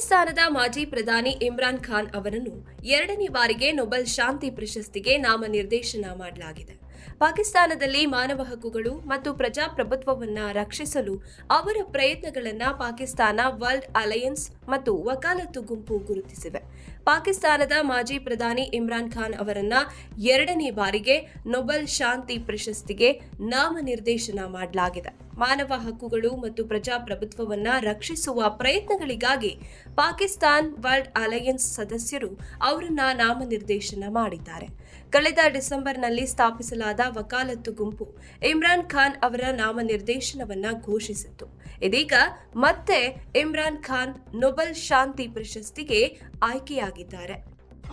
ಪಾಕಿಸ್ತಾನದ ಮಾಜಿ ಪ್ರಧಾನಿ ಇಮ್ರಾನ್ ಖಾನ್ ಅವರನ್ನು ಎರಡನೇ ಬಾರಿಗೆ ನೊಬೆಲ್ ಶಾಂತಿ ಪ್ರಶಸ್ತಿಗೆ ನಾಮನಿರ್ದೇಶನ ಮಾಡಲಾಗಿದೆ. ಪಾಕಿಸ್ತಾನದಲ್ಲಿ ಮಾನವ ಹಕ್ಕುಗಳು ಮತ್ತು ಪ್ರಜಾಪ್ರಭುತ್ವವನ್ನು ರಕ್ಷಿಸಲು ಅವರ ಪ್ರಯತ್ನಗಳನ್ನು ಪಾಕಿಸ್ತಾನ ವರ್ಲ್ಡ್ ಅಲಯನ್ಸ್ ಮತ್ತು ವಕಾಲತ್ತು ಗುಂಪು ಗುರುತಿಸಿವೆ. ಪಾಕಿಸ್ತಾನದ ಮಾಜಿ ಪ್ರಧಾನಿ ಇಮ್ರಾನ್ ಖಾನ್ ಅವರನ್ನ ಎರಡನೇ ಬಾರಿಗೆ ನೊಬೆಲ್ ಶಾಂತಿ ಪ್ರಶಸ್ತಿಗೆ ನಾಮನಿರ್ದೇಶನ ಮಾಡಲಾಗಿದೆ. ಮಾನವ ಹಕ್ಕುಗಳು ಮತ್ತು ಪ್ರಜಾಪ್ರಭುತ್ವವನ್ನ ರಕ್ಷಿಸುವ ಪ್ರಯತ್ನಗಳಿಗಾಗಿ ಪಾಕಿಸ್ತಾನ್ ವರ್ಲ್ಡ್ ಅಲಯನ್ಸ್ ಸದಸ್ಯರು ಅವರನ್ನ ನಾಮನಿರ್ದೇಶನ ಮಾಡಿದ್ದಾರೆ. ಕಳೆದ ಡಿಸೆಂಬರ್ನಲ್ಲಿ ಸ್ಥಾಪಿಸಲಾದ ವಕಾಲತ್ತು ಗುಂಪು ಇಮ್ರಾನ್ ಖಾನ್ ಅವರ ನಾಮನಿರ್ದೇಶನವನ್ನ ಘೋಷಿಸಿತ್ತು. ಇದೀಗ ಮತ್ತೆ ಇಮ್ರಾನ್ ಖಾನ್ ನೊಬೆಲ್ ಶಾಂತಿ ಪ್ರಶಸ್ತಿಗೆ ಆಯ್ಕೆಯಾಗಿದ್ದಾರೆ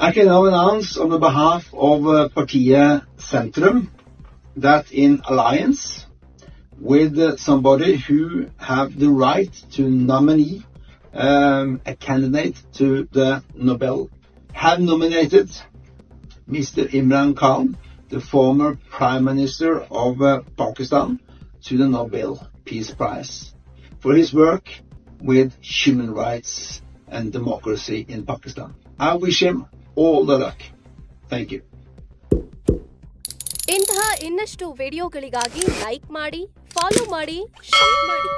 I can now announce on the behalf of uh, Partiet Centrum that in alliance with uh, somebody who have the right to nominate um, a candidate to the Nobel, have nominated Mr. Imran Khan, the former Prime Minister of uh, Pakistan, to the Nobel Peace Prize for his work with human rights and democracy in Pakistan. I wish him all the luck. Thank you. ಇಂತಹ ಇನ್ನಷ್ಟು ವಿಡಿಯೋಗಳಿಗಾಗಿ like ಮಾಡಿ follow ಮಾಡಿ share ಮಾಡಿ